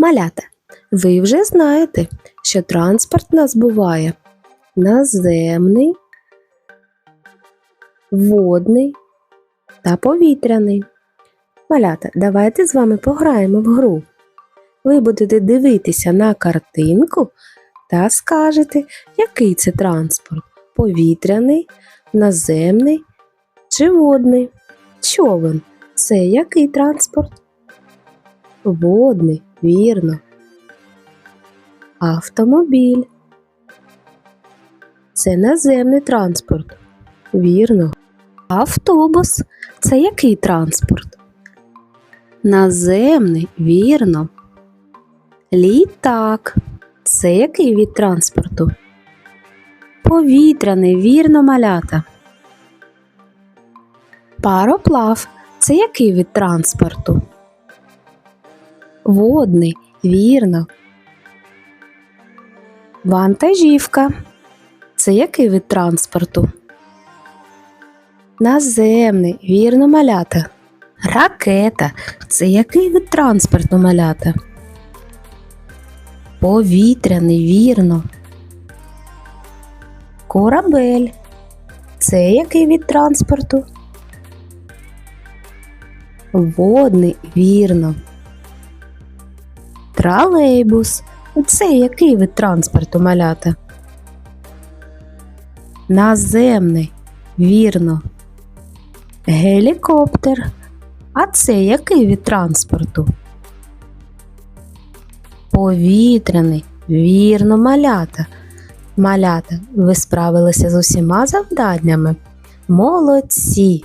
Малята, ви вже знаєте, що транспорт у нас буває наземний, водний та повітряний. Малята, давайте з вами пограємо в гру. Ви будете дивитися на картинку та скажете, який це транспорт повітряний, наземний чи водний. Човен це який транспорт? Водний, вірно. Автомобіль. Це наземний транспорт. Вірно. Автобус це який транспорт? Наземний, вірно. Літак. Це який від транспорту? Повітряний, вірно, малята. Пароплав це який від транспорту? Водний, вірно. Вантажівка. Це який вид транспорту? Наземний, вірно, малята. Ракета. Це який вид транспорту, малята? Повітряний, вірно. Корабель. Це який від транспорту? Водний, вірно. Тролейбус. Це який вид транспорту, малята? Наземний, вірно. Гелікоптер. А це який від транспорту? Повітряний, вірно, малята. Малята, ви справилися з усіма завданнями. Молодці!